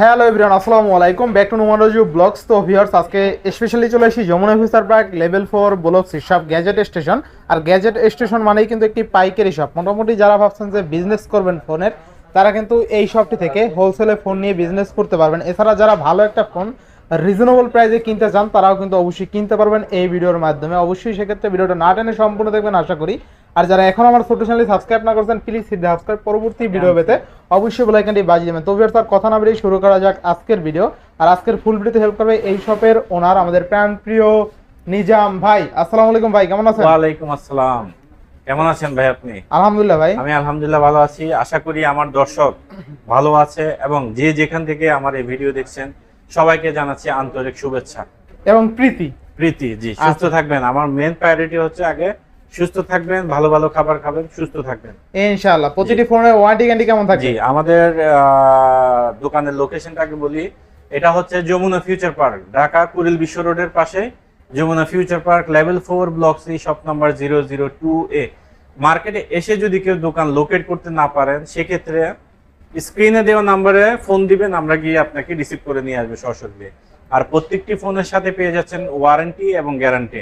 Hello everyone আসসালামু আলাইকুম। Back to নোমানোজু ব্লগস তো ভিউয়ার্স আজকে স্পেশালি চলে এসেছি Jamuna future park level four blocks হিসাব গ্যাজেট স্টেশন আর গ্যাজেট স্টেশন মানেই কিন্তু একটি পাইকারি শপ মোটামুটি যারা ভাবছেন যে বিজনেস করবেন ফোনের, তারা কিন্তু এই শপটি থেকে হোলসেলে ফোন নিয়ে বিজনেস করতে পারবেন। এছাড়া যারা ভালো একটা ফোন রিজনেবল প্রাইসে কিনতে চান, তারাও কিন্তু অবশ্যই কিনতে পারবেন এই ভিডিওর মাধ্যমে। অবশ্যই সেক্ষেত্রে ভিডিওটা না টেনে সম্পূর্ণ দেখবেন, আশা করি। আর যারা এখন আমার ছোট চ্যানেল সাবস্ক্রাইব না করছেন প্লিজ সাবস্ক্রাইব পরবর্তী ভিডিও পেতে অবশ্যই বেলাইকানটি বাজিয়ে দেবেন। তো ভিউয়ার্স তার কথা না বেরিয়ে শুরু করা যাক আজকের ভিডিও আর আজকের ফুল ভিডিওতে হেল্প করবে এই শপের ওনার আমাদের প্রাণ প্রিয় নিজাম ভাই। আসসালামু আলাইকুম ভাই কেমন আছেন? ওয়ালাইকুম আসসালাম। কেমন আছেন ভাই আপনি? আলহামদুলিল্লাহ ভাই। আমি আলহামদুলিল্লাহ ভালো আছি। আশা করি আমার দর্শক ভালো আছে এবং যে যেখান থেকে আমার এই ভিডিও দেখছেন সবাইকে জানাচ্ছি আন্তরিক শুভেচ্ছা। এবং প্রীতি। প্রীতি জি সুস্থ আচ্ছা। থাকবেন। আমার মেন প্রায়োরিটি হচ্ছে আগে সুস্থ থাকবেন ভালো ভালো খাবার খাবেন সুস্থ থাকবেন। ইনশাআল্লাহ। প্রতিটি ফোনের ওয়ারেন্টি গ্যারান্টি কেমন জি আমাদের দোকানের লোকেশনটাকে বলি। এটা হচ্ছে যমুনা ফিউচার পার্ক ঢাকা কুড়িল বিশ্ব রোডের পাশে। Jamuna future park level four block C shop number zero zero two এ মার্কেটে এসে যদি কেউ দোকান লোকেট করতে না পারেন সেক্ষেত্রে স্ক্রিনে দেওয়া নাম্বারে ফোন দিবেন আমরা গিয়ে আপনাকে রিসিভ করে নিয়ে আসবে সরাসরি আর প্রত্যেকটি ফোনের সাথে পেয়ে যাচ্ছেন ওয়ারেন্টি এবং গ্যারান্টি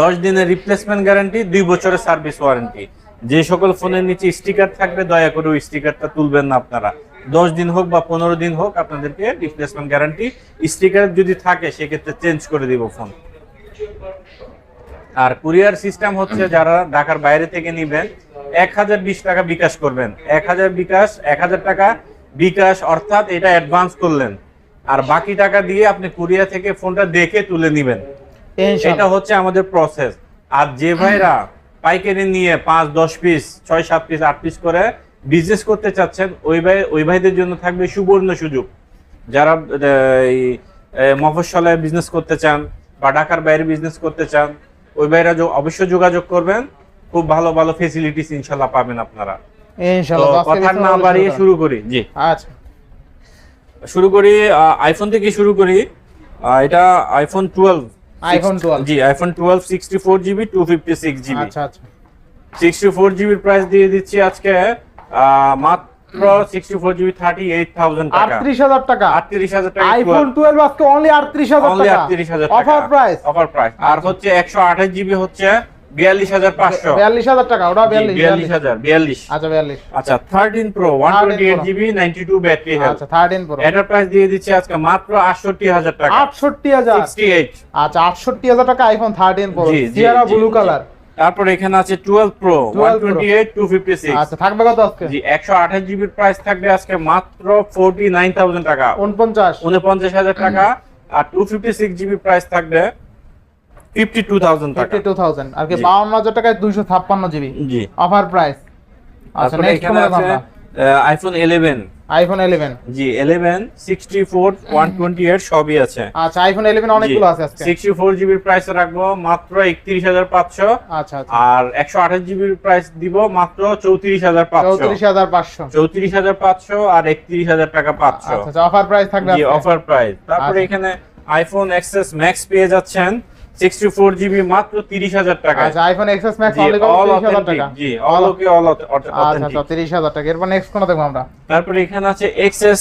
দশ দিনের রিপ্লেসমেন্ট গ্যারান্টি দুই বছরের সার্ভিস ওয়ারেন্টি যে সকল ফোনের নিচে স্টিকার থাকবে, দয়া করে ওই স্টিকারটা তুলবেন না আপনারা। দশ দিন হোক বা পনেরো দিন হোক, আপনাদেরকে রিপ্লেসমেন্ট গ্যারান্টি স্টিকার যদি থাকে, সেক্ষেত্রে চেঞ্জ করে দিব ফোন আর কুরিয়ার সিস্টেম হচ্ছে যারা ঢাকার বাইরে থেকে নিবেন, এক হাজার বিশ টাকা বিকাশ করবেন। এক হাজার বিকাশ, এক হাজার টাকা বিকাশ, অর্থাৎ এটা অ্যাডভান্স করলেন। আর বাকি টাকা দিয়ে আপনি কুরিয়ার থেকে ফোনটা দেখে তুলে নিবেন। এটা হচ্ছে আমাদের প্রসেস আর যে ভাইরা পাইকারি নিয়ে পাঁচ দশ পিস ছয় সাত পিস আট পিস করে বিজনেস করতে চাচ্ছেন ওই ভাই ওই ভাইদের জন্য থাকবে সুবর্ণ সুযোগ। যারা মফস্বলে বিজনেস করতে চান বা ঢাকার বাইরে বিজনেস করতে চান ওই ভাইরা অবশ্যই যোগাযোগ করবেন। খুব ভালো ভালো ফেসিলিটিস ইনশাল্লাহ পাবেন আপনারা। কথা না বাড়িয়ে শুরু করি। জি। আচ্ছা। শুরু করি আইফোন থেকে শুরু করি। এটা আইফোন টুয়েলভ iPhone 12 জি iPhone twelve sixty four GB আচ্ছা আচ্ছা। সিক্সটি ফোর জিবির প্রাইস দিয়ে দিচ্ছি আজকে মাত্র আইফোন আর হচ্ছে একশো আঠাশ জিবি হচ্ছে বিয়াল্লিশ হাজার পাঁচশো। বিয়াল্লিশ হাজার টাকা ওটা বিয়াল্লিশ বিয়াল্লিশ হাজার বিয়াল্লিশ। আচ্ছা বিয়াল্লিশ। আচ্ছা thirteen pro one twenty eight GB ninety two battery আচ্ছা থার্টিন প্রো এটার প্রাইস দিয়ে দিচ্ছি আজকে মাত্র আটষট্টি হাজার টাকা। আটষট্টি হাজার। আচ্ছা আটষট্টি হাজার টাকা iPhone thirteen pro blue colour তারপর এখানে আছে twelve pro 12 one eight two fifty six আচ্ছা থাকবে কত আজকে? জি একশো আঠাশ জিবির প্রাইস থাকবে আজকে মাত্র ফোরটি নাইন থাউজেন্ড টাকা। উনপঞ্চাশ। উনপঞ্চাশ হাজার টাকা। আর two fifty six GB price থাকবে ফিফটি টু থাউজেন্ড টাকা। ফিফটি টু থাউজেন্ড আর কি জি। বাউন্ন হাজার টাকায় দুইশো ছাপ্পান্ন জিবি। জি। অফার প্রাইস আচ্ছা next iPhone eleven iPhone eleven জি eleven sixty four one twenty eight সবই আছে। আচ্ছা আইফোন ইলেভেন অনেকগুলো আছে আজকে। সিক্সটি ফোর জিবির প্রাইস রাখব মাত্র একত্রিশ হাজার পাঁচশো। আচ্ছা আচ্ছা। আর একশো আঠাশ জিবির প্রাইস দিব মাত্র চৌত্রিশ হাজার পাঁচশো। চৌত্রিশ হাজার পাঁচশো। চৌত্রিশ হাজার পাঁচশো আর একত্রিশ হাজার টাকা পাঁচশো। আচ্ছা অফার প্রাইস থাকবে জি অফার প্রাইস তারপরে আচ্ছা। এখানে আইফোন এক্সএস ম্যাক্স পেয়ে যাচ্ছেন। সিক্সটি ফোর জিবি মাত্র তিরিশ হাজার টাকা। আচ্ছা iPhone XS max only all তিরিশ হাজার অথেন্টিক টাকা। জি অল ওকে অল আচ্ছা আচ্ছা অথেন্টিক তিরিশ হাজার টাকা। এরপর নেক্সট কোনটা দেখব আমরা? তারপরে এখানে আছে এক্সএস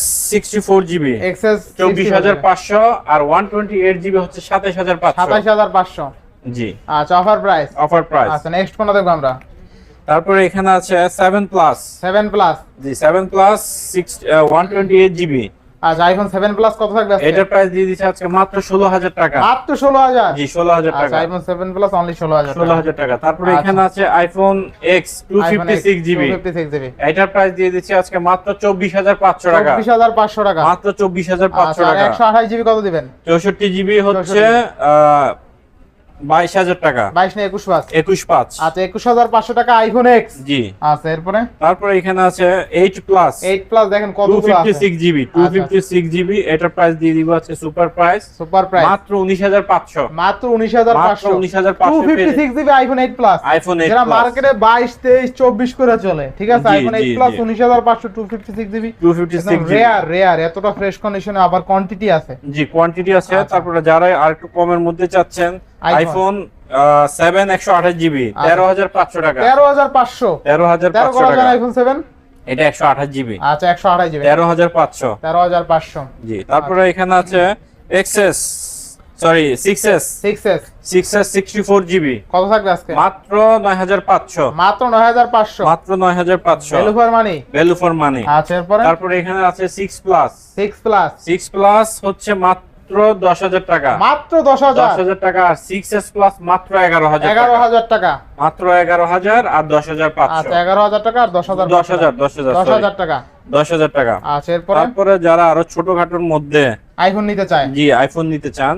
জিবি এক্সএস চব্বিশ হাজার পাঁচশো আর ওয়ান টোয়েন্টি এইট জিবি হচ্ছে সাতাশ হাজার পাঁচশো। সাতাশ হাজার পাঁচশো। জি। আচ্ছা অফার প্রাইস অফার প্রাইস আচ্ছা নেক্সট কোনটা দেখব আমরা? তারপরে এখানে আছে সেভেন প্লাস সেভেন প্লাস জি seven plus six one twenty eight GB আচ্ছা আইফোন 7 প্লাস কত থাকবে? এটার প্রাইস দিয়ে দিচ্ছে আজকে মাত্র ষোলো হাজার টাকা। মাত্র ষোলো হাজার জি ষোলো হাজার আচ্ছা টাকা। আইফোন 7 প্লাস অনলি 16000 16000 টাকা। তারপরে আচ্ছা। এখানে আছে iPhone fifty six GB fifty six GB এটার প্রাইস দিয়ে দিচ্ছি আজকে মাত্র চব্বিশ হাজার পাঁচশো টাকা। চব্বিশ হাজার পাঁচশো টাকা। মাত্র চব্বিশ হাজার পাঁচশো আচ্ছা আর টাকা। একশো আঠাশ জিবি কত দিবেন? চৌষট্টি জিবি হচ্ছে 64 বাইশ হাজার টাকা। বাইশ না একুশ পাঁচ। একুশ পাঁচ। আচ্ছা একুশ হাজার পাঁচশো টাকা আইফোন এক্স জি। আচ্ছা এরপরে? তারপরে এখানে আছে এইট প্লাস এইট প্লাস দেখেন কতগুলো fifty six GB two fifty six GB এটার প্রাইস দিয়ে দিব আছে সুপার প্রাইস সুপার প্রাইস মাত্র উনিশ হাজার পাঁচশো। মাত্র উনিশ হাজার পাঁচশো। উনিশ হাজার পাঁচশো fifty six GB iPhone eight plus iPhone eight যেটা মার্কেটে বাইশ তেইশ চব্বিশ করে চলে ঠিক আছে? আইফোন এইট প্লাস উনিশ হাজার পাঁচশো two fifty six GB two fifty six rare rare এতটা ফ্রেশ কন্ডিশনে আবার কোয়ান্টিটি আছে। জি কোয়ান্টিটি আছে। আচ্ছা। তারপরে যারা আর একটু কমের মধ্যে চাচ্ছেন। আইফোন সেভেন একশো আঠাশ জিবি আচ্ছা। তেরো হাজার পাঁচশো টাকা। তেরো হাজার পাঁচশো। তেরো হাজার পাঁচশো টাকা। আইফোন সেভেন এটা একশো আঠাশ জিবি আচ্ছা একশো আড়াই জিবি তেরো হাজার পাঁচশো। তেরো হাজার পাঁচশো। জি তারপরে এখানে আছে XS sorry six S six S six S sixty four GB কত থাকবে আজকে? মাত্র নয় হাজার পাঁচশো। মাত্র নয় হাজার পাঁচশো। মাত্র নয় হাজার পাঁচশো। Value money value for money আচ্ছা এরপরে? তারপরে এখানে আছে six plus six plus six plus হচ্ছে মাত্র দশ হাজার টাকা। মাত্র দশ হাজার। দশ হাজার টাকা আর সিক্স এস প্লাস মাত্র এগারো হাজার এগারো টাকা। হাজার টাকা। মাত্র এগারো হাজার আর দশ হাজার পাঁচশো। আচ্ছা এগারো হাজার টাকা আর দশ হাজার দশ হাজার দশ হাজার দশ হাজার টাকা। দশ হাজার টাকা। আচ্ছা এরপরে? তারপরে যারা আরও ছোটখাটোর মধ্যে আইফোন নিতে চায়। জি আইফোন নিতে চান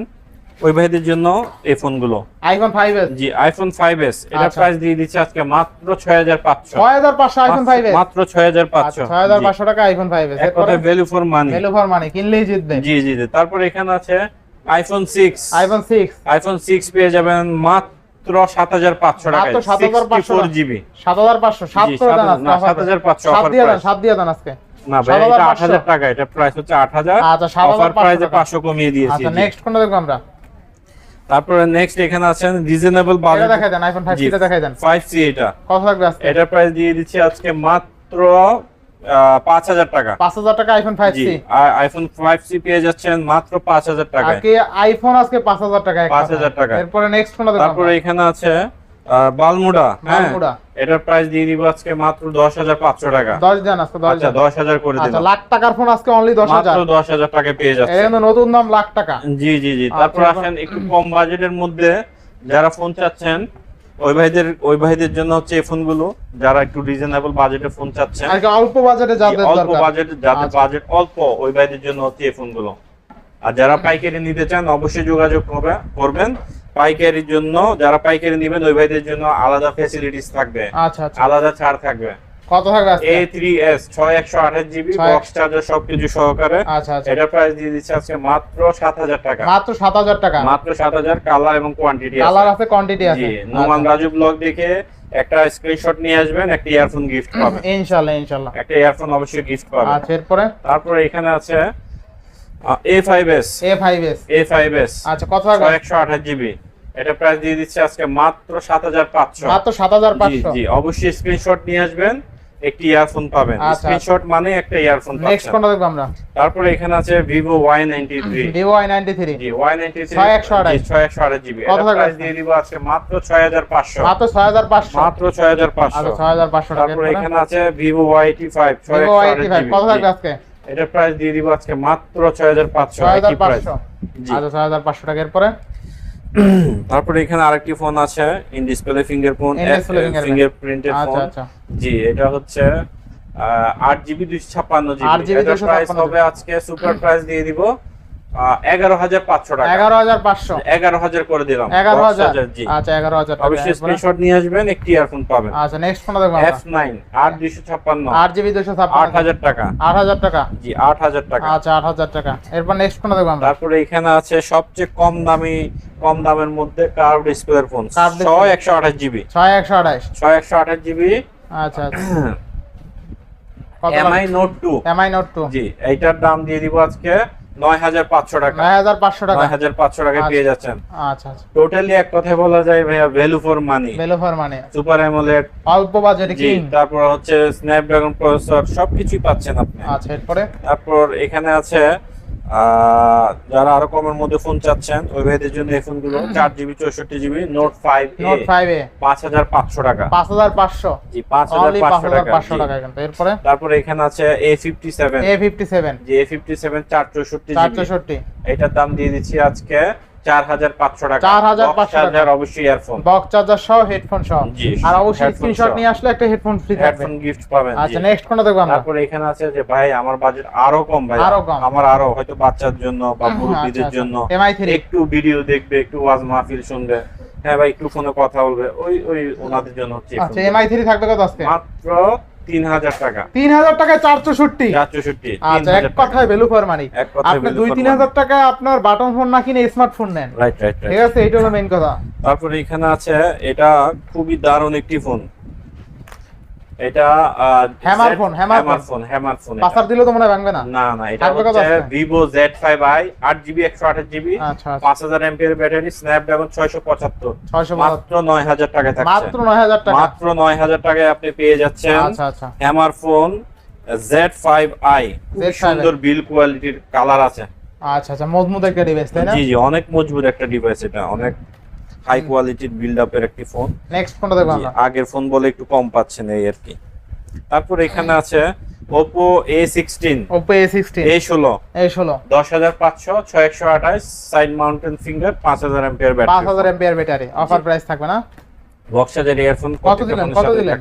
ওই ভাইদের জন্য এই ফোনগুলো। আইফোন ফাইভ এস জি আইফোন ফাইভ এস এটার আচ্ছা। প্রাইস দিয়ে দিচ্ছে আজকে মাত্র ছয় হাজার পাঁচশো। ছয় হাজার পাঁচশো আইফোন ফাইভ এস মাত্র ছয় হাজার আচ্ছা টাকা আইফোন ফাইভ এস এক value for money value for money কিনলেই জিতবে। জি জি জি। তারপরে এখানে আছে iPhone six iPhone six iPhone six পেয়ে যাবেন মাত্র সাত হাজার পাঁচশো টাকা। মাত্র 7,500 জিবি সাত হাজার পাঁচশো সাত জি, করে দেন না, 7,500 সাত দিয়ে দেন price। দিয়ে দেন আজকে। না ভাই এটা আট হাজার টাকা এটা প্রাইস হচ্ছে আট হাজার। আচ্ছা, 7,500 অফার প্রাইসে। পাঁচশো কমিয়ে দিয়েছি আচ্ছা নেক্সট কোনটা দেখব আমরা? তারপরে নেক্সট এখানে আছেন রিজনেবল এটা বাজেট দেখাই দেন আইফোন 5 সিটা দেখাই দেন। 5 সি এটা। কত লাগবে আজকে? এটা প্রাইস দিয়ে দিচ্ছি আজকে মাত্র পাঁচ হাজার টাকা। পাঁচ হাজার টাকা আইফোন ফাইভ জি সি আর আইফোন 5 সি পেয়ে যাচ্ছেন মাত্র পাঁচ হাজার টাকায়। আজকে আইফোন আজকে পাঁচ হাজার টাকা 5,000 টাকা। এরপরে নেক্সট কোনটা দেখুন তারপরে এখানে আছে বালমুডা। হ্যাঁ। বালমুডা। এটার প্রাইস দিয়ে দিব আজকে মাত্র দশ হাজার পাঁচশো টাকা। দশ দেন আজকে দশ আচ্ছা দেন। দশ হাজার করে আচ্ছা লাখ টাকার ফোন আজকে অনলি দশ হাজার। মাত্র দশ হাজার টাকা পেয়ে যাচ্ছে। নতুন দাম লাখ টাকা। জি জি জি। তারপর আচ্ছা, আসেন একটু কম বাজেটের মধ্যে যারা ফোন চাচ্ছেন ওই ভাইদের ওই ভাইদের জন্য হচ্ছে এই ফোনগুলো যারা একটু রিজনেবল বাজেটে ফোন চাচ্ছেন। আজকে অল্প বাজেটে যাদের অল্প বাজেট যাদের আচ্ছা। বাজেট অল্প ওই ভাইদের জন্য হচ্ছে এই ফোনগুলো আর যারা পাইকারি নিতে চান অবশ্যই যোগাযোগ করবে করবেন। পাইকারির জন্য যারা পাইকারি নেবেন ওই ভাইদের জন্য আলাদা ফ্যাসিলিটিস থাকবে। আচ্ছা আচ্ছা। আলাদা ছাড় থাকবে। কত থাকবে আজকে? এ থ্রি এস ছয় একশো আঠাশ জিবি বক্স চার্জার সবকিছু সহকারে। আচ্ছা আচ্ছা। এটার প্রাইস দিয়ে দিচ্ছে আজকে মাত্র সাত হাজার টাকা। মাত্র সাত হাজার টাকা? মাত্র সাত হাজার কালার এবং কোয়ান্টিটি কালার আছে কোয়ান্টিটি আছে। জি নোমান রাজু ব্লগ দেখে একটা স্ক্রিনশট নিয়ে আসবেন একটা ইয়ারফোন গিফট পাবেন। আচ্ছা। ইনশাআল্লাহ ইনশাআল্লাহ। একটা ইয়ারফোন অবশ্যই গিফট পাবেন। আচ্ছা এরপরে? তারপরে এখানে আছে A five S A five S A five S আচ্ছা কত থাকবে? একশো আঠাশ জিবি। এটা প্রাইস দিয়ে দিচ্ছে আজকে মাত্র সাত হাজার পাঁচশো। মাত্র সাত হাজার জি অবশ্যই স্ক্রিনশট নিয়ে আসবেন একটি ইয়ারফোন পাবেন। আচ্ছা, স্ক্রিনশট মানে একটা ইয়ারফোন নেক্সট কোনটা দেখব আমরা? তারপরে এখানে আছে ভিভো আই নাইনটি থ্রি জি ওয়াই নাইনটি থ্রি ছয় একশো আঠাশ। ছয় একশো আঠাশ জিবি এটা প্রাইস দিয়ে দিব আজকে মাত্র ছয় হাজার পাঁচশো। মাত্র ছয় হাজার পাঁচশো। মাত্র ছয় হাজার পাঁচশো। আচ্ছা তারপরে এখানে আছে জিবি কত থাকবে আজকে? প্রাইস দিয়ে দিব আজকে মাত্র পাঁচশো। জি। আচ্ছা ছয় হাজার পাঁচশো টাকা এরপরে? তারপরে এখানে আরেকটি ফোন আছে in display fingerprint phone finger আচ্ছা ফোন জি এটা হচ্ছে আট জিবি দুইশো ছাপ্পান্ন জিবি এটা প্রাইস 256 হবে আজকে সুপার প্রাইস দিয়ে দিব। এগারো হাজার পাঁচশো টাকা। এগারো হাজার পাঁচশো। এগারো হাজার করে দিলাম। এগারো হাজার। জি। আচ্ছা এগারো হাজার অবশ্যই স্ক্রিনশট নিয়ে আসবেন একটি ইয়ারফোন পাবেন। আচ্ছা নেক্সট এফ নাইন আট দুইশো ছাপ্পান্ন। আট জিবি আট হাজার টাকা। আট হাজার টাকা। জি আট হাজার টাকা। আচ্ছা আট হাজার টাকা। এরপর নেক্সট তারপরে এখানে আছে সবচেয়ে কম দামি কম দামের মধ্যে কার্ভ ডিসপ্লের ফোন ছয় একশো আঠাশ জিবি। ছয় একশো আঠাশ। ছয় একশো আঠাশ জিবি। আচ্ছা আচ্ছা। Mi note two Mi note two জি এইটার দাম দিয়ে দিব আজকে নয় হাজার পাঁচশো টাকা। নয় হাজার পাঁচশো টাকা। নয় হাজার পাঁচশো টাকা আচ্ছা। পেয়ে যাচ্ছেন। আচ্ছা আচ্ছা। টোটালি এক কথায় বলা যায় ভাইয়া ভ্যালু ফর মানি মানে সুপার অ্যামোলেড অল্প বাজেটে জি তারপর হচ্ছে স্ন্যাপড্রাগন প্রসেসর সবকিছুই পাচ্ছেন আপনি। আচ্ছা এরপরে? তারপর এখানে আছে যারা আরও কমের মধ্যে ফোন চাচ্ছেন ওই ভাইদের জন্য এই ফোনগুলো চার জিবি চৌষট্টি GB note five note five A পাঁচ হাজার পাঁচশো টাকা। পাঁচ হাজার পাঁচশো। জি পাঁচ হাজার পাঁচশো টাকা। পাঁচশো টাকা কিন্তু। এরপরে? তারপরে এখানে আছে A fifty seven A fifty seven যে এ ফিফটি সেভেন চার চৌষট্টি চার চৌষট্টি। এটার দাম দিয়ে দিচ্ছি আজকে চার হাজার পাঁচশো টাকা। 4,500 Box অবশ্যই ইয়ারফোন বক্স চার্জার সহ হেডফোন সহ। আর অবশ্যই স্ক্রিনশট নিয়ে আসলে একটা হেডফোন ফ্রি থাকবে। হেডফোন গিফট পাবেন আচ্ছা নেক্সট কোনটা দেখব আমরা? তারপরে এখানে আছে যে ভাই আমার বাজেট আরও কম ভাই। আরও কম। আমার আরও হয়তো বাচ্চার জন্য বা মুরব্বীদের আচ্ছা, জন্য এমআই থ্রি একটু ভিডিও দেখবে একটু ওয়াজ মাহফিল শুনবে। হ্যাঁ ভাই একটু ফোনে কথা বলবে। ওই ওই ওনাদের জন্য হচ্ছে আচ্ছা। এমআই থ্রি থাকবে কত আজকে? মাত্র তিন হাজার টাকা তিন হাজার টাকায় আচ্ছা এক কথায় ভ্যালু ফর মানি আপনি টাকায় আপনার বাটন ফোন না কিনে স্মার্টফোন নেন। রাইট রাইট ঠিক আছে এটা হলো মেইন কথা। তারপরে এখানে আছে এটা খুবই দারুণ একটি ফোন এটা phone, hammer hammer phone hammer phone পাসার দিলেও তো মনে ভাঙবে না। না না এটা হচ্ছে আচ্ছা আচ্ছা। পাঁচ হাজার এমপিএর ব্যাটারি স্ন্যাপড্রাগন ছয়শো পঁচাত্তর। ছয়শো মাত্র নয় হাজার টাকায় থাকছে। মাত্র নয় হাজার টাকা। মাত্র নয় হাজার টাকায় আপনি পেয়ে যাচ্ছেন আচ্ছা আচ্ছা। Hammer phone Z five I Z5i সুন্দর বিল কোয়ালিটির কালার আছে। আচ্ছা আচ্ছা মজবুত একটা ডিভাইস তাই না? জি জি অনেক মজবুত একটা ডিভাইস এটা অনেক হাই কোয়ালিটির বিল্ড আপের একটি ফোন নেক্সট কোনটা দেখব আমরা। আগের ফোন বলে একটু কম পাচ্ছেন এই আর কি। তারপর এখানে আছে Oppo A16 Oppo A16 A16 এই ষোলো। দশ হাজার পাঁচশো ছয় একশো আঠাশ সাইড মাউন্টেন ফিঙ্গার পাঁচ হাজার এম্পিয়ার পাঁচ ব্যাটারি হাজার এমপিআর ব্যাটারি অফার প্রাইস থাকবে না? বক্সাজের ইয়ারফোন কত দিলেন? কত দিলেন?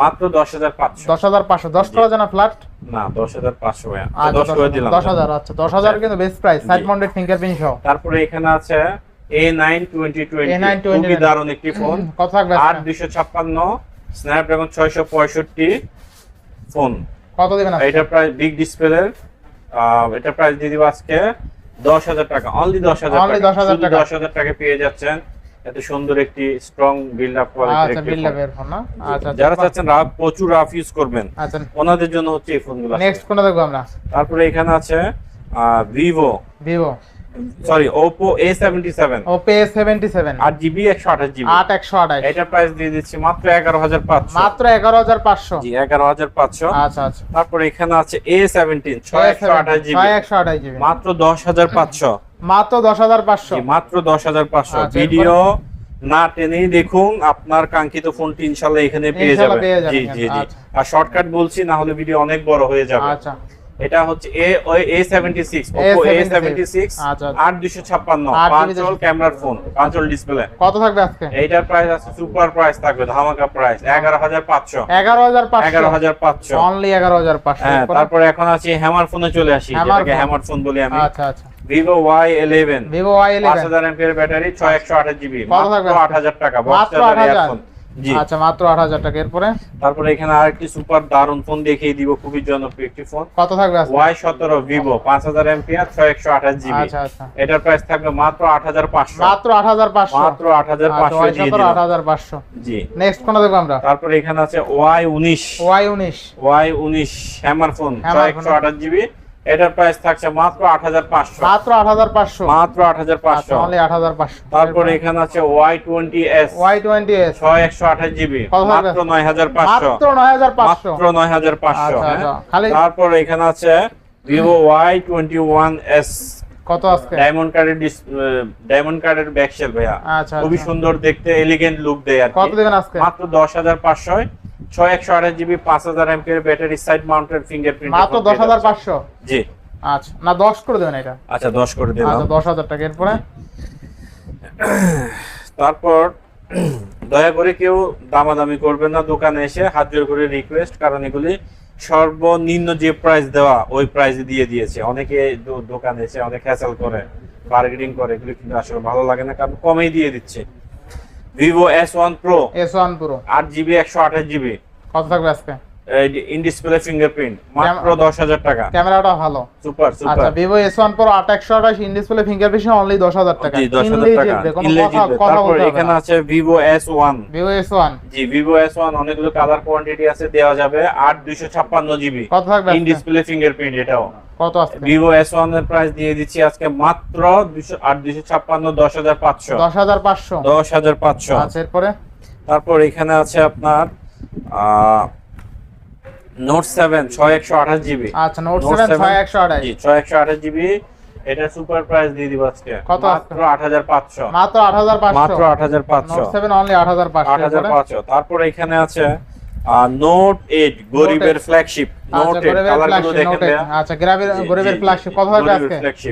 মাত্র দশ হাজার পাঁচশো। দশ হাজার পাঁচশো। দশ টাকা জানা ফ্ল্যাট না দশ হাজার পাঁচশো ভাইয়া। আচ্ছা দশ করে দিলাম। দশ হাজার আচ্ছা দশ হাজার কিন্তু best price side. Mounted fingerprint সহ। তারপরে এখানে আছে এ নাইন টোয়েন্টি টোয়েন্টি A9 খুবই দারুণ একটি ফোন। স্ন্যাপড্রাগন কত দিবেন এটা প্রাইস বিগ ডিসপ্লের এটা প্রাইস দিয়ে দিব আজকে দশ হাজার টাকা। অনলি দশ হাজার 10,000 টাকা। পেয়ে যাচ্ছেন। এত সুন্দর একটি স্ট্রং বিল্ড আপ আচ্ছা বিল ফোন না? আচ্ছা যারা চাচ্ছেন রাফ প্রচুর রাফ ইউজ করবেন। আচ্ছা। ওনাদের জন্য হচ্ছে এই ফোনগুলো নেক্সট কোনটা দেখব আমরা? তারপরে এখানে আছে ভিভো ভিভো সরি আট জিবি একশো আঠাশ জিবি আট একশো আঠাশ। এটা প্রাইস দিয়ে দিচ্ছি মাত্র এগারো হাজার পাঁচশো। মাত্র এগারো হাজার পাঁচশো। জি এগারো হাজার পাঁচশো। আচ্ছা আচ্ছা। তারপরে এখানে আছে এ সেভেন্টিন ছয় একশো আঠাশ জিবি ছয় একশো আঠাশ জিবি মাত্র দশ হাজার পাঁচশো। মাত্র দশ হাজার পাঁচশো। জি, মাত্র দশ হাজার পাঁচশো। আচ্ছা, ভিডিও না টেনেই দেখুন আপনার কাঙ্ক্ষিত ফোনটি ইনশাল্লাহ এখানে পেয়ে যাবেন। জি জি জি। আচ্ছা। আর শর্টকাট বলছি না হলে ভিডিও অনেক বড় হয়ে যাবে। আচ্ছা। এটা হচ্ছে A A seventy six Oppo A seventy six. আট দুশো ছাপ্পান্ন আট পাঁচ জিবি জল ক্যামেরার ফোন পাঁচ জল ডিসপ্লে কত থাকবে আজকে? এইটার প্রাইস আছে সুপার প্রাইস থাকবে ধামাকা প্রাইস এগারো হাজার পাঁচশো। এগারো হাজার পাঁচশো। এগারো হাজার পাঁচশো। অনলি এগারো হাজার পাঁচশো। হ্যাঁ তারপরে এখন আছি হ্যামার ফোনে চলে আসি যেটাকে হ্যামার ফোন বলি আমি। আচ্ছা আচ্ছা। Vivo Y eleven Vivo Y পাঁচ ইলেভেন হাজার ব্যাটারি ছয় একশো আঠাশ জিবি মাত্র আট হাজার টাকা মাত্র বক্স 8,000 ইয়ারফোন আচ্ছা মাত্র আট হাজার টাকা। এরপরে? তারপরে এখানে আরেকটি সুপার দারুণ ফোন দেখিয়ে দিব খুবই জনপ্রিয় একটি ফোন। কত থাকবে ওয়াই সতেরো ভিভো পাঁচ হাজার এমপিয়ার ছয় একশো আঠাশ জিবি। আচ্ছা আচ্ছা। এটার প্রাইস থাকবে মাত্র আট হাজার পাঁচশো। মাত্র আট হাজার পাঁচশো। মাত্র আট হাজার পাঁচশো দিয়ে আট হাজার পাঁচশো। জি। নেক্সট কোনটা দেখব আমরা? তারপরে এখানে আছে ওয়াই উনিশ। ওয়াই উনিশ। ওয়াই উনিশ হ্যামার ফোন ছয় একশো আঠাশ জিবি। এটার প্রাইস থাকছে মাত্র আট হাজার পাঁচশো। মাত্র আট হাজার পাঁচশো। মাত্র অনলি তারপরে এখানে আছে Y twenty S Y twenty S ছয় একশো আঠাশ জিবি। মাত্র নয় হাজার পাঁচশো। মাত্র নয় হাজার পাঁচশো। মাত্র আচ্ছা, হ্যাঁ? আচ্ছা। খালি- তারপর এখানে আছে Vivo Y twenty one S কত আজকে? ডায়মন্ড কার্ডের ডায়মন্ড কার্ডের ব্যাকশেল ভাইয়া। আচ্ছা খুবই আচ্ছা। সুন্দর দেখতে এলিগেন্ট লুক দেয় আর কত দেবেন আজকে? মাত্র দশ হাজার পাঁচশো ছয় একশো আঠাশ জিবি পাঁচ হাজার ampere battery side mounted fingerprint মাত্র দশ হাজার পাঁচশো? জি। আচ্ছা না দশ করে দেবেন এটা। আচ্ছা দশ করে দিলাম আচ্ছা দশ হাজার টাকা এরপরে? তারপর দয়া করে কেউ দামাদামি করবেন না দোকানে এসে হাত জোর করে রিকোয়েস্ট কারণ এগুলি সর্বনিম্ন যে প্রাইস দেওয়া ওই প্রাইস দিয়ে দিয়েছে। অনেকে দোকানে এসে অনেক হ্যাসেল করে বার্গেনিং করে এগুলি কিন্তু আসলে ভালো লাগে না কারণ কমেই দিয়ে দিচ্ছে। Vivo S one pro S one পুরো আট জিবি একশো আঠাশ জিবি কত থাকবে আজকে? ইন ডিসপ্লে ফিঙ্গারপ্রিন্ট মাত্র দশ হাজার টাকা। ক্যামেরাটা ভালো। সুপার আচ্ছা সুপার ওয়ান প্রো আট একশো আঠাশ ইন ডিসপ্লে ফিঙ্গারপ্রিন্ট অনলি দশ হাজার টাকা। জি দশ হাজার কিনলেই টাকা। জিতবে, কথা তারপর বলতে এখানে আছে ওয়ান ভিভো এস ওয়ান জি ভিভো এস ওয়ান অনেকগুলো কালার কোয়ান্টিটি আছে দেওয়া যাবে আট দুইশো ছাপ্পান্ন জিবি কত থাকবে ইন? ডিসপ্লে ফিঙ্গারপ্রিন্ট এটাও। কত আজকে? ভিভো এস ওয়ানের প্রাইস দিয়ে দিচ্ছি আজকে মাত্র দুইশো আট দুইশো ছাপ্পান্ন দশ হাজার পাঁচশো। দশ হাজার পাঁচশো। দশ হাজার পাঁচশো। আচ্ছা এরপরে? তারপর এখানে আছে আপনার নোট সেভেন ছয় একশো আঠাশ জিবি আচ্ছা নোট Note 7 ছয় একশো আঠাশ। জি ছয় একশো আঠাশ জিবি এটা সুপার প্রাইস দিয়ে দিব আজকে। কত মাত্র আট হাজার পাঁচশো। মাত্র আট হাজার পাঁচশো। মাত্র আট হাজার পাঁচশো। নোট সেভেন অনলি আট হাজার পাঁচশো আট হাজার এরপরে? পাঁচশো। তারপর এখানে আছে নোট এইট গরিবের ফ্ল্যাগশিপ নোট আচ্ছা গরিবের কালারগুলো দেখেন। আচ্ছা গরিবের ফ্ল্যাগশিপ কত থাকবে আজকে?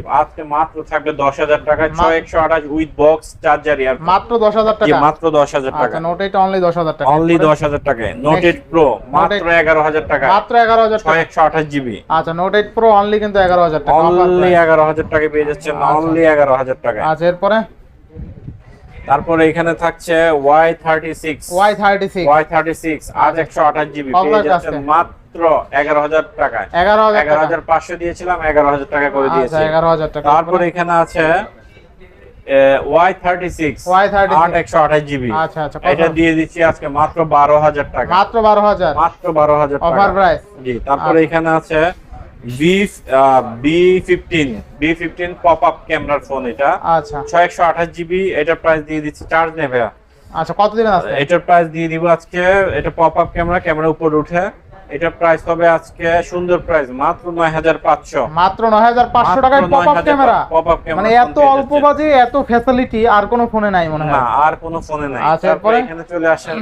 মাত্র থাকবে দশ হাজার টাকা মা- ছয় একশো আঠাশ উইথ বক্স চার্জার ইয়ার মাত্র দশ হাজার জি টাকা? মাত্র দশ হাজার টাকা। আচ্ছা নোট এইট অনলি দশ হাজার টাকা। অনলি এরপরে? দশ হাজার টাকায়। নোট এইট প্রো মাত্র এগারো হাজার টাকা মাত্র এগারো হাজার ছয় টাকা। একশো আঠাশ জিবি। আচ্ছা নোট এইট প্রো অনলি কিন্তু এগারো হাজার টাকা। Only price। এগারো হাজার টাকা পেয়ে যাচ্ছেন। অনলি এগারো হাজার টাকা আচ্ছা এরপরে? তারপরে এখানে থাকছে Y thirty six Y thirty six Y thirty six আজ একশো আঠাশ জিবি? মাত্র এগারো হাজার টাকায়। এগারো হাজার এগারো টাকা হাজার পাঁচশো দিয়েছিলাম এগারো হাজার টাকা করে আচ্ছা দিয়েছি। এগারো হাজার টাকা। তারপরে এখানে আছে ওয়াই থার্টি সিক্স Y36 আট একশো আঠাশ জিবি। আচ্ছা আচ্ছা? এটা দিয়ে দিচ্ছি আজকে মাত্র বারো হাজার টাকা। মাত্র বারো হাজার। মাত্র বারো হাজার অফার প্রাইস জি তারপরে আচ্ছা। এখানে আছে পপ আপ ক্যামেরার ফোন এটা। আচ্ছা। ছয় একশো আঠাশ জিবি এটার প্রাইস দিয়ে দিচ্ছি চার্জ নেবে আচ্ছা কত দিবেন এটার প্রাইস দিয়ে দিব আজকে এটা পপ আপ ক্যামেরা ক্যামেরা উপরে উঠে। এটা প্রাইস হবে আজকে সুন্দর প্রাইস মাত্র নয় হাজার পাঁচশো। মাত্র টাকায় 9,500 ক্যামেরা মানে এত অল্প। বাজে এত ফ্যাসিলিটি আর কোনো ফোনে নাই মনে না হয় আর কোনো ফোনে নাই। আচ্ছা, তারপরে এখানে চলে আসেন।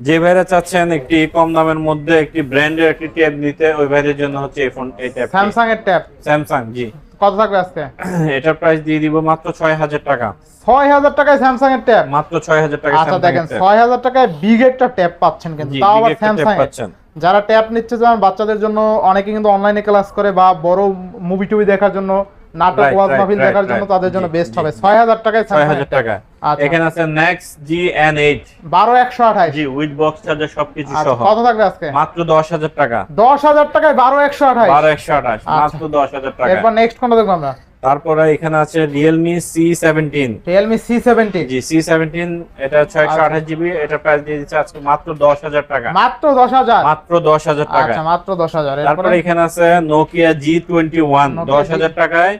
যে ভাইরা চাচ্ছেন একটি কম দামের মধ্যে একটি ব্র্যান্ডের একটি ট্যাব নিতে ওই ভাইদের জন্য হচ্ছে এই ফোন এই ট্যাব স্যামসাং এর ট্যাব? স্যামসাং জি। কত থাকবে আজকে? এটার প্রাইস দিয়ে দিব মাত্র ছয় হাজার টাকা। ছয় হাজার টাকায় স্যামসাং এর ট্যাব? মাত্র ছয় হাজার টাকা আচ্ছা দেখেন এর tab। ছয় হাজার টাকায় বিগ একটা ট্যাব পাচ্ছেন কিন্তু। তাও আবার স্যামসাং পাচ্ছেন। যারা ট্যাব নিচ্ছে যেমন বাচ্চাদের জন্য অনেকে কিন্তু অনলাইনে ক্লাস করে বা বড় মুভি টুভি দেখার জন্য নাটক ওয়াজ মাহফিল দেখার জন্য তাদের জন্য বেস্ট হবে জি। ছয় হাজার টাকায় ছয় হাজার টাকা আচ্ছা। এখানে আছে নেক্সট জি এন এইট বারো একশো আঠাশ। জি উইথ বক্স চার্জার সবকিছু আচ্ছা, সহ। কত থাকবে আজকে? মাত্র দশ হাজার টাকা। দশ হাজার টাকায় বারো একশো আঠাশ। বারো একশো আঠাশ আচ্ছা। মাত্র দশ হাজার টাকা। এরপর নেক্সট কোনটা দেখব আমরা? তারপরে এখানে আছে Realme C seventeen Realme C seventeen জি সি সেভেন্টিন এটা ছয় একশো আঠাশ জিবি এটা প্রাইস দিয়ে দিচ্ছে আজকে মাত্র দশ হাজার টাকা। মাত্র দশ হাজার? মাত্র দশ হাজার টাকা। আচ্ছা মাত্র দশ হাজার। তারপরে এখানে আছে Nokia G twenty one Nokia দশ হাজার টাকায়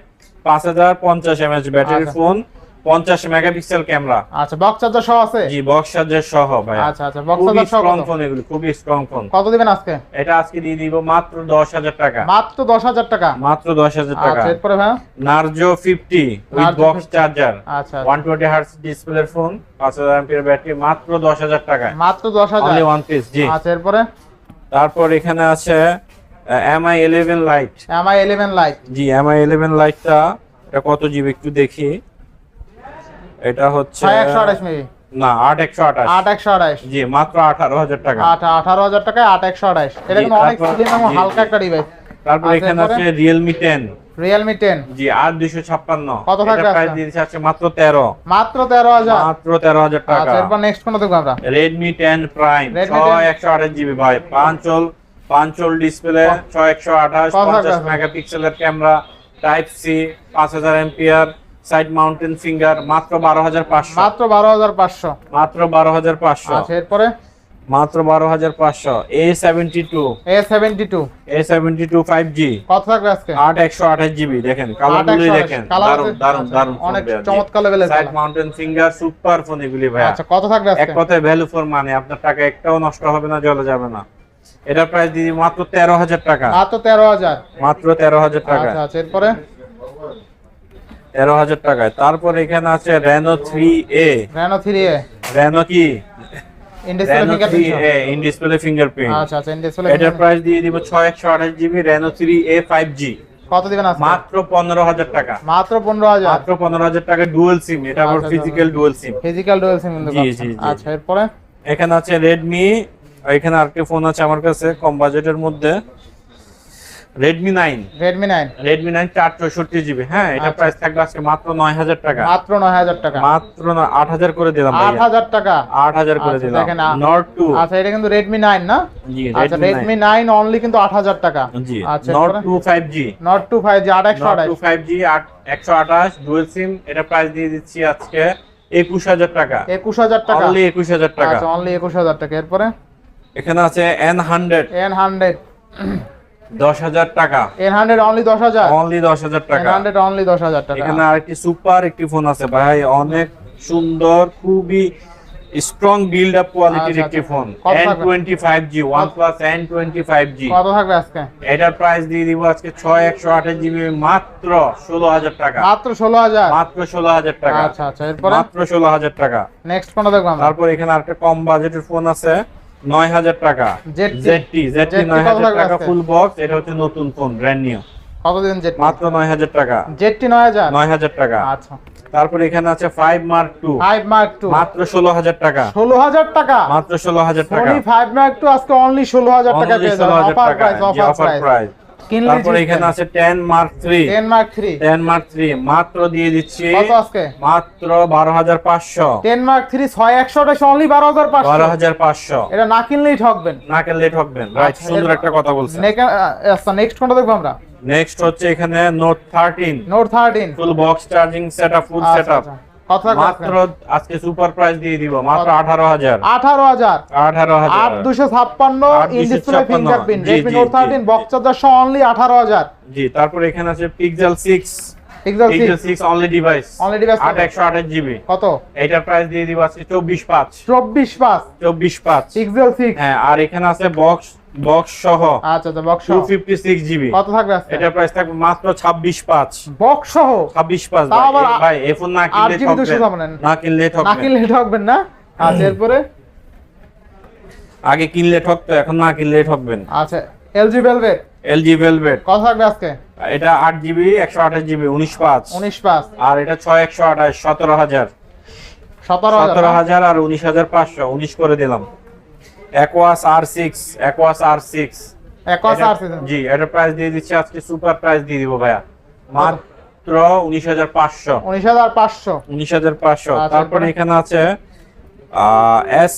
পাঁচ হাজার পঞ্চাশ এমএচ ব্যাটারি আচ্ছা। ফোন। পঞ্চাশ মেগাপিক্সেল ক্যামেরা। আচ্ছা বক্স চার্জার সহ আছে? জি বক্স চার্জার সহ ভাই আচ্ছা আচ্ছা বক্স চার্জার সহ স্ট্রং ফোন এগুলো খুবই স্ট্রং ফোন কত দিবেন আজকে? এটা আজকে দিয়ে দিব মাত্র দশ হাজার টাকা। মাত্র দশ হাজার টাকা? মাত্র দশ হাজার টাকা। আচ্ছা এরপরে ভাই Narzo fifty with box charger আচ্ছা one twenty hertz display phone পাঁচ হাজার এমপির ব্যাটারি মাত্র দশ হাজার টাকায়। মাত্র দশ হাজার? অনলি ওয়ান পিস জি। আচ্ছা এরপরে? তারপর এখানে আছে Mi eleven lite Mi eleven lite জি এমআই ইলেভেন লাইটটা এটা কত জিবি একটু দেখি। এটা হচ্ছে ছয় একশো আঠাশ মেবি না আট একশো আঠাশ। আট একশো আঠাশ। জি মাত্র আঠারো হাজার টাকা। আট আঠারো হাজার টাকায় আট একশো আঠাশ। এটা জি, কিন্তু অনেক তারপর- স্লিম এবং হালকা একটা ডিভাইস তারপর আচ্ছা, এখানে আছে রিয়েলমি টেন রিয়েলমি টেন জি আর দুইশো ছাপ্পান্ন। কত থাকবে প্রাইস আজকে? দিয়ে দিচ্ছে আজকে মাত্র তেরো। মাত্র তেরো হাজার। মাত্র তেরো হাজার টাকা। আচ্ছা এরপর নেক্সট কোনটা দেখব আমরা? রেডমি টেন প্রাইম Redmi ছয় 10 একশো আঠাশ জিবি ভাই। পাঁচল পাঁচল ডিসপ্লে ছয় একশো আঠাশ কত থাকবে পঞ্চাশ আজকে? মেগাপিক্সেলের ক্যামেরা টাইপ সি পাঁচ হাজার এমপিআর সাইড মাউন্টেন ফিঙ্গার মাত্র বারো হাজার পাঁচশো। মাত্র বারো হাজার পাঁচশো। মাত্র বারো হাজার পাঁচশো। আচ্ছা এরপরে? মাত্র বারো হাজার পাঁচশো। A seventy two A seventy two A seventy two five G কত থাকবে আজকে? আট একশো আঠাশ জিবি দেখেন দেখেন। দারুণ দারুণ দারুণ অনেক চমৎকার লেভেলের side mountain finger super phone এগুলি ভাই আচ্ছা কত থাকবে এক কথায় ভ্যালু ফর মানে আপনার টাকা একটাও নষ্ট হবে না জলে যাবে না। এটার প্রাইস দিদি মাত্র তেরো হাজার টাকা। মাত্র তেরো হাজার। মাত্র তেরো হাজার টাকা। আচ্ছা আচ্ছা এরপরে? তেরো হাজার টাকায়। তারপর এখানে আছে Reno three A Reno three A Reno কি? ইন্ডিসপ্লে ফিঙ্গারপ্রিন্ট আচ্ছা আচ্ছা ইন্ডিসপ্লে এটার প্রাইস দিয়ে দিব GB Reno A five G কত দিবেন আজকে? মাত্র পনেরো হাজার টাকা। মাত্র পনেরো হাজার। মাত্র পনেরো হাজার টাকা ডুয়েল সিম এটা আবার আচ্ছা, আচ্ছা। Physical dual SIM physical dual SIM জি, জি, জি। আচ্ছা এরপরে? এখানে আছে রেডমি এখানে আরেকটি ফোন আছে আমার কাছে কম বাজেটের মধ্যে। Redmi nine Redmi nine Redmi nine চার চৌষট্টি জিবি হ্যাঁ এটা আচ্ছা। প্রাইস থাকবে আজকে মাত্র নয় হাজার টাকা। মাত্র নয় হাজার টাকা। মাত্র আট হাজার করে দিলাম আট হাজার টাকা। আট হাজার করে আচ্ছা, দিলাম। নট টু আচ্ছা এটা কিন্তু রেডমি নাইন না? আচ্ছা রেডমি নাইন অনলি কিন্তু আট হাজার টাকা। জি আচ্ছা note two five G note two five G আট একশো আঠাশ। টু ফাইভ জি আট একশো আঠাশ ডুয়েল সিম এটা প্রাইস দিয়ে দিচ্ছি আজকে একুশ হাজার টাকা। একুশ হাজার টাকা। অনলি একুশ হাজার টাকা। আচ্ছা অনলি একুশ হাজার টাকা। এরপরে? এখানে আছে এন হান্ড্রেড এন হান্ড্রেড দশ হাজার টাকা। এন হান্ড্রেড অনলি দশ হাজার? অনলি দশ টাকা। হান্ড্রেড অনলি দশ হাজার টাকা। এখানে আরেকটি সুপার একটি ফোন আছে ভাই অনেক সুন্দর খুবই স্ট্রং বিল্ড আপ কোয়ালিটির আচ্ছা, একটি আচ্ছা। ফোন। কত থাকবে? আজকে? এটার প্রাইস দিয়ে দিব আজকে জিবি মাত্র ষোলো হাজার টাকা। মাত্র ষোলো হাজার? মাত্র ষোলো হাজার টাকা। আচ্ছা আচ্ছা। এরপরে? মাত্র টাকা। নেক্সট কোনটা আমরা। তারপর এখানে আরেকটা কম বাজেটের ফোন আছে। নয় হাজার টাকা। কত হাজার থাকবে টাকা ফুল বক্স এটা হচ্ছে নতুন ফোন ব্র্যান্ড নিউ কত দিন জেট মাত্র নয় হাজার টাকা। জেটটি নয় হাজার? নয় হাজার টাকা। আচ্ছা। তারপর এখানে আছে five mark two five mark two মাত্র ষোলো হাজার টাকা। ষোলো হাজার টাকা? মাত্র ষোলো হাজার টাকা। সোনি ফাইভ মার্ক টু আজকে অনলি ষোলো হাজার টাকা Only পেয়ে যাবেন। অফার প্রাইস অফার প্রাইস তারপর এখানে আছে ten mark three ten mark three ten mark three মাত্র দিয়ে দিচ্ছি। কত আজকে? মাত্র বারো হাজার পাঁচশো। টেন মার্ক থ্রি ছয় একশো আঠাশ অনলি বারো হাজার বারো পাঁচশো হাজার পাঁচশো। এটা না কিনলেই ঠকবেন। নাকের লেট হবেন রাইট আচ্ছা, সুন্দর একটা কথা বলছেন। আচ্ছা নেক্সট কোনটা দেখব আমরা? নেক্সট হচ্ছে এখানে note thirteen note thirteen full box charging set up full set up কত থাকবে মাত্র আজকে সুপার প্রাইস দিয়ে দিব মাত্র আঠারো হাজার। আঠারো হাজার। আঠারো আট হাজার দুশো ছাপ্পান্ন 8256 ইন ডিসপ্লে ফিঙ্গারপ্রিন্ট জি, রেডমি জি, নোট জি, থার্টিন জি। বক্স চার্জার সহ অনলি আঠারো হাজার। জি তারপর এখানে আছে pixel six Pixel Pixel 6 6 only device Only device আট কত? এটার প্রাইস দিয়ে দিব আজকে চব্বিশ পাঁচ। চব্বিশ পাঁচ। চব্বিশ পাঁচ। হ্যাঁ আর এখানে আছে বক্স বক্স সহ আচ্ছা আচ্ছা box two fifty six GB কত থাকবে আজকে? এটার প্রাইস থাকবে মাত্র ছাব্বিশ পাঁচ। বক্স সহ? ছাব্বিশ পাঁচ তাও আবার ভাই। ভাই এই ফোন না কিনলে ঠকবেন। না কিনলে না কিনলে ঠকবেন না? আচ্ছা এরপরে? আগে কিনলে ঠকতো এখন না কিনলে ঠকবেন। আচ্ছা এলজি ভেলভেট এলজি ভেলভেট কত থাকবে আজকে? এটা আট জিবি একশো আঠাশ জিবি উনিশ পাঁচ। উনিশ পাঁচ। আর এটা ছয় একশো আঠাশ সতেরো হাজার। সতেরো সতেরো হাজার হাজার আর উনিশ হাজার পাঁচশো উনিশ করে দিলাম। Aquos R six Aquos R six আর জি প্রাইস দিয়ে দিচ্ছি আজকে সুপার প্রাইস দিয়ে দিব ভাইয়া। মাত্র উনিশ হাজার পাঁচশো। উনিশ হাজার পাঁচশো। উনিশ হাজার পাঁচশো। আচ্ছা, তারপরে এখানে আছে S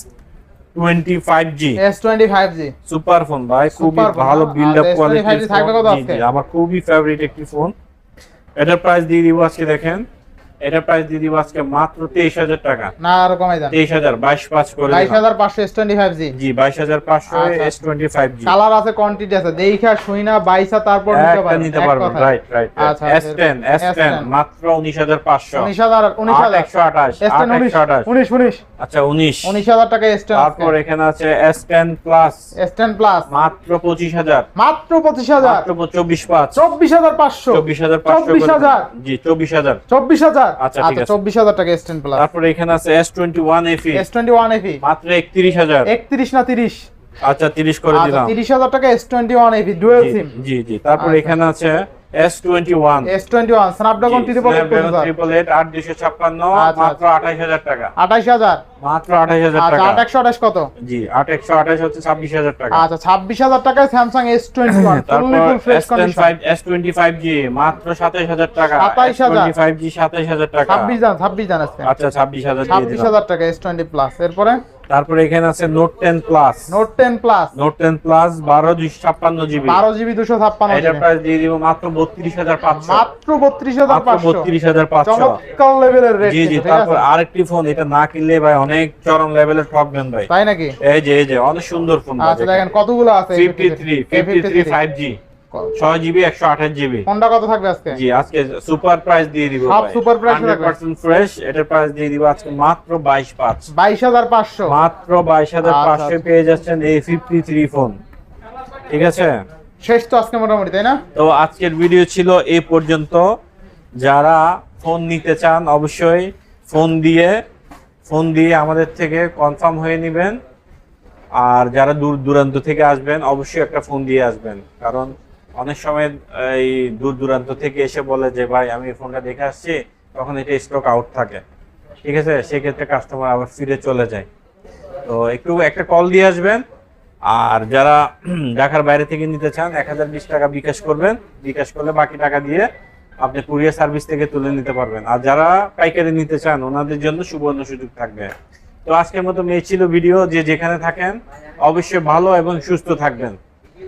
twenty five G S twenty five G super phone ভাই খুবই ভালো বিল্ড আপ S25 কোয়ালিটির থাকবে কত ফোন আজকে? আমার খুবই ফেভারিট একটি ফোন এটার প্রাইস দিয়ে দিব আজকে দেখেন। এটার প্রাইস দিয়ে দিব আজকে মাত্র তেইশ হাজার টাকা। না আর কমাই দেন। তেইশ হাজার বাইশ পাঁচ করে বাইশ দিলাম। হাজার পাঁচশো এস টোয়েন্টি ফাইভ জি জি বাইশ হাজার পাঁচশো আচ্ছা। S twenty five G colour আছে কোয়ান্টিটি আছে দেখা শুইনা বাইশা তারপর নিতে একটা নিতে পারবেন রাইট রাইট আচ্ছা, S ten S ten S10 মাত্র উনিশ হাজার পাঁচশো। উনিশ হাজার উনিশ আট হাজার একশো আঠাশ এস টেন উনিশ আঠাশ। উনিশ উনিশ আচ্ছা উনিশ। উনিশ হাজার টাকা এস টেন তারপর এখানে আছে S ten plus S ten plus মাত্র পঁচিশ হাজার। মাত্র পঁচিশ হাজার। মাত্র চব্বিশ পাঁচ। চব্বিশ হাজার পাঁচশো। চব্বিশ হাজার পাঁচশো চব্বিশ করে হাজার। দিন। জি চব্বিশ হাজার। চব্বিশ হাজার। আচ্ছা, ঠিক আচ্ছা আছে। চব্বিশ হাজার টাকা এস টেন প্লাস তারপরে এখানে আছে S twenty one FE S twenty one FE মাত্র একত্রিশ হাজার। একত্রিশ না তিরিশ? আচ্ছা তিরিশ করে আচ্ছা দিলাম। তিরিশ হাজার টাকা S twenty one FE dual SIM জি জি। তারপর আচ্ছা। এখানে আছে S twenty one S twenty one Snapdragon triple triple eight আট দুশো ছাপ্পান্ন আচ্ছা, মাত্র আঠাশ হাজার টাকা। আঠাইশ হাজার? মাত্র আঠাশ হাজার আচ্ছা টাকা। একশো আঠাশ কত? জি আট একশো আঠাশ হচ্ছে ছাব্বিশ হাজার টাকা। আচ্ছা ছাব্বিশ হাজার টাকায় Samsung S twenty fully full fresh condition five S twenty five G মাত্র সাতাইশ হাজার টাকা। 27,000 ফাইভ জি সাতাইশ হাজার টাকা। ছাব্বিশ জান ছাব্বিশ জান আজকে আচ্ছা ছাব্বিশ হাজার দিয়ে ছাব্বিশ দিলাম হাজার টাকা এস টোয়েন্টি প্লাস এরপরে? তারপরে এখানে আছে Note ten plus Note ten plus Note ten plus বারো দুইশো ছাপ্পান্ন জিবি। বারো জিবি দুশো ছাপ্পান্ন প্রাইস দিয়ে দিব মাত্র বত্রিশ হাজার পাঁচশো। মাত্র বত্রিশ হাজার মাত্র পাঁচশো। বত্রিশ হাজার পাঁচশো। চমৎকার লেভেলের রেট জি জি তারপর আরেকটি ফোন এটা না কিনলে ভাই অনেক চরম লেভেলের ঠকবেন ভাই। তাই নাকি? এই যে এই যে অনেক সুন্দর ফোন আচ্ছা দেখেন কতগুলো আছে ফিফটি থ্রি ফিফটি থ্রি ছয় জিবি একশো আঠাশ জিবি কোনটা কত থাকবে আজকে? জি আজকে সুপার প্রাইস দিয়ে দিব সব super price হান্ড্রেড থাকবে। ফ্রেশ এটার প্রাইস দিয়ে দিব আজকে মাত্র বাইশ পাঁচ। বাইশ হাজার পাঁচশো। মাত্র বাইশ হাজার পাঁচশো। পেয়ে যাচ্ছেন এই ফিফটি থ্রি ফোন ঠিক আছে? শেষ তো আজকে মোটামুটি তাই না? তো আজকের ভিডিও ছিল এই পর্যন্ত। যারা ফোন নিতে চান অবশ্যই ফোন দিয়ে ফোন দিয়ে আমাদের থেকে কনফার্ম হয়ে নেবেন। আর যারা দূর দূরান্ত থেকে আসবেন অবশ্যই একটা ফোন দিয়ে আসবেন। কারণ অনেক সময়, এই দূর দূরান্ত থেকে এসে বলে যে, ভাই, আমি ফোনটা দেখে আসছি। তখন এটা স্টক আউট থাকে। ঠিক আছে? সেক্ষেত্রে কাস্টমার আবার ফিরে চলে যায়। তো একটু একটা কল দিয়ে আসবেন। আর যারা ঢাকার বাইরে থেকে নিতে চান, এক হাজার বিশ টাকা বিকাশ করবেন। বিকাশ করলে বাকি টাকা দিয়ে আপনি কুরিয়ার সার্ভিস থেকে তুলে নিতে পারবেন। আর যারা পাইকারি নিতে চান, ওনাদের জন্য সুবর্ণ সুযোগ থাকবে। তো আজকের মতো মেয়ে ছিল ভিডিও। যে যেখানে থাকেন, অবশ্যই ভালো এবং সুস্থ থাকবেন।